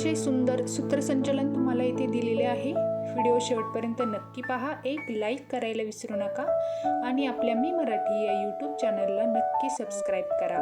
अतिशय सुंदर सूत्रसंचलन तुम्हाला इथे दिलेले आहे. व्हिडिओ शेवटपर्यंत नक्की पहा. एक लाईक करायला विसरू नका. आणि आपल्या मी मराठी या यूट्यूब चॅनलला नक्की सबस्क्राईब करा.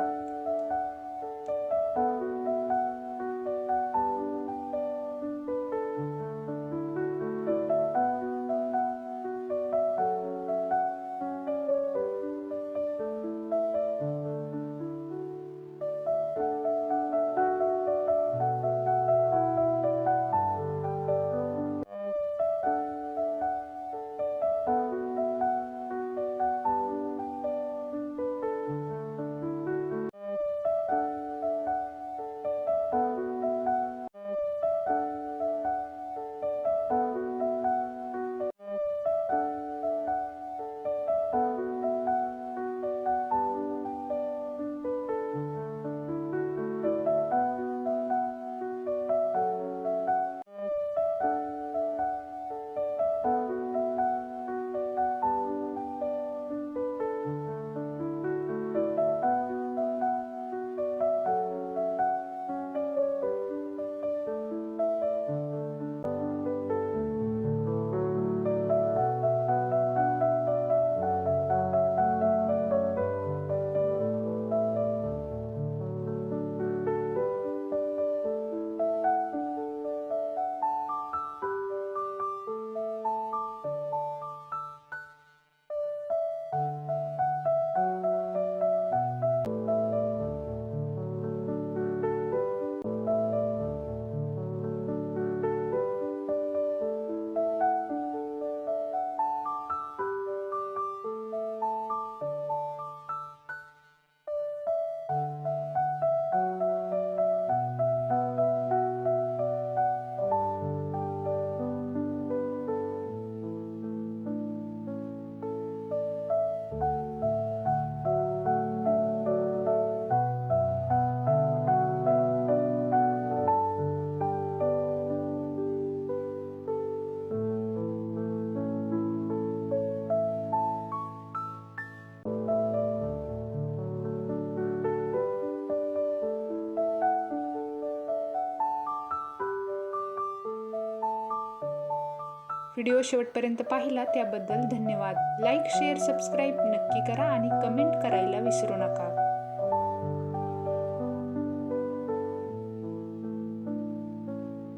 व्हिडिओ शेवटपर्यंत पाहिला त्याबद्दल धन्यवाद. लाईक शेअर सबस्क्राईब नक्की करा आणि कमेंट करायला विसरू नका.